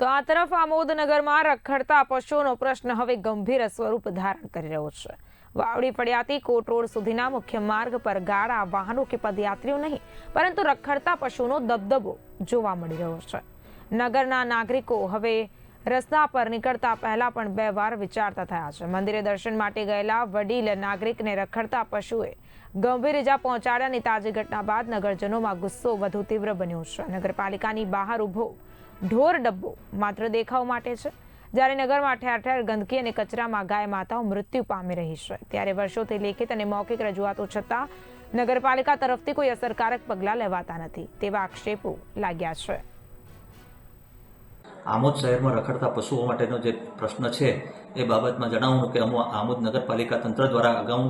તો આ તરફ આમોદનગરમાં રખડતા પશુઓનો પ્રશ્ન હવે ગંભીર સ્વરૂપ ધારણ કરી રહ્યો છે. વાવડી ફળિયાથી કોટ રોડ સુધીના મુખ્ય માર્ગ પર ગાડા વાહનો કે પદયાત્રીઓ નહીં, પરંતુ રખડતા પશુનો દબદબો જોવા મળી રહ્યો છે. નગરના નાગરિકો હવે રસ્તા પર નીકળતા પહેલા પણ બે વાર વિચારતા થયા છે. મંદિરે દર્શન માટે ગયેલા વડીલ નાગરિકને રખડતા પશુએ ગંભીર ઇજા પહોંચાડ્યાની તાજી ઘટના બાદ નગરજનોમાં ગુસ્સો વધુ તીવ્ર બન્યો છે. નગરપાલિકાની બહાર ઊભો ઢોર ડબ્બો માત્ર દેખાવ માટે છે. જ્યારે નગરમાં ઠેર ઠેર ગંદકી અને કચરામાં ગાય માતાઓ મૃત્યુ પામી રહી છે. ત્યારે વર્ષોથી લેખિત અને મૌખિક રજૂઆતો છતાં નગરપાલિકા તરફથી કોઈ અસરકારક પગલાં લેવાતા નથી. તેવા આક્ષેપો લાગ્યા છે. આમોદ શહેરમાં રખડતા પશુઓ માટેનો જે પ્રશ્ન છે, એ બાબતમાં જણાવું કે અમુ આમોદ નગરપાલિકા તંત્ર દ્વારા અગાઉ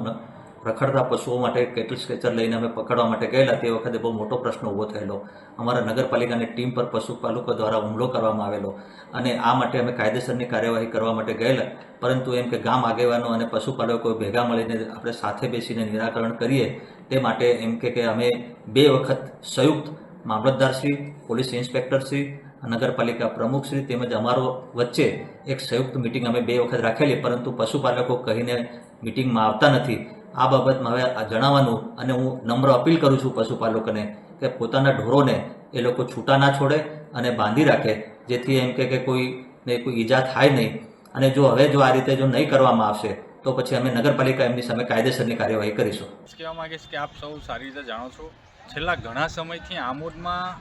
રખડતા પશુઓ માટે કેટલ સ્કેચર લઈને અમે પકડવા માટે ગયેલા. તે વખતે બહુ મોટો પ્રશ્ન ઊભો થયેલો. અમારા નગરપાલિકાની ટીમ પર પશુપાલકો દ્વારા હુમલો કરવામાં આવેલો અને આ માટે અમે કાયદેસરની કાર્યવાહી કરવા માટે ગયેલા. પરંતુ એમ કે ગામ આગેવાનો અને પશુપાલકો ભેગા મળીને આપણે સાથે બેસીને નિરાકરણ કરીએ, તે માટે એમ કે અમે બે વખત સંયુક્ત મામલતદારશ્રી, પોલીસ ઇન્સ્પેક્ટરશ્રી નગરપાલિકા પ્રમુખશ્રી તેમજ અમારો વચ્ચે એક સંયુક્ત મિટિંગ અમે બે વખત રાખેલી, પરંતુ પશુપાલકો કહીને મિટિંગમાં આવતા નથી. આ બાબતમાં હવે જણાવવાનું અને હું નમ્ર અપીલ કરું છું પશુપાલકોને કે પોતાના ઢોરોને એ લોકો છૂટા ના છોડે અને બાંધી રાખે, જેથી એમ કે કોઈને કોઈ ઈજા થાય નહીં. અને જો હવે જો આ રીતે જો નહીં કરવામાં આવશે, તો પછી અમે નગરપાલિકા એમની સામે કાયદેસરની કાર્યવાહી કરીશું. કહેવા માંગીશ કે આપ સૌ સારી રીતે જાણો છો. છેલ્લા ઘણા સમયથી આમોદમાં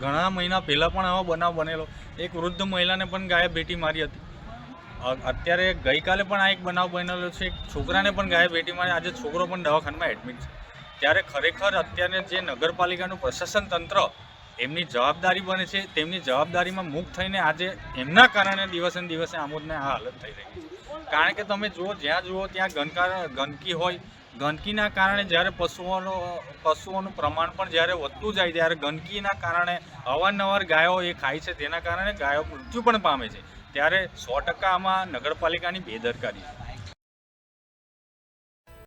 ઘણા મહિના પહેલાં પણ આવો બનાવ બનેલો. એક વૃદ્ધ મહિલાને પણ ગાયે ભેટી મારી હતી. અત્યારે ગઈકાલે પણ આ એક બનાવ બનેલો છે. એક છોકરાને પણ ગાયે ભેટી મારી. આજે છોકરો પણ દવાખાનામાં એડમિટ છે. ત્યારે ખરેખર અત્યારે જે નગરપાલિકાનું પ્રશાસન તંત્ર એમની જવાબદારી બને છે. તેમની જવાબદારીમાં મુક્ત થઈને આજે એમના કારણે દિવસે દિવસે આમોદને આ હાલત થઈ રહી છે. કારણ કે તમે જુઓ, જ્યાં જુઓ, ત્યાં ગંદકાર ગંદકી હોય ગંદકીના કારણે જ્યારે પશુઓનો, પશુઓનું પ્રમાણ પણ જ્યારે વધતું જાય ત્યારે ગંદકીના કારણે અવારનવાર ગાયો એ ખાય છે. તેના કારણે ગાયો મૃત્યુ પણ પામે છે. ત્યારે સો ટકા આમાં નગરપાલિકાની બેદરકારી છે.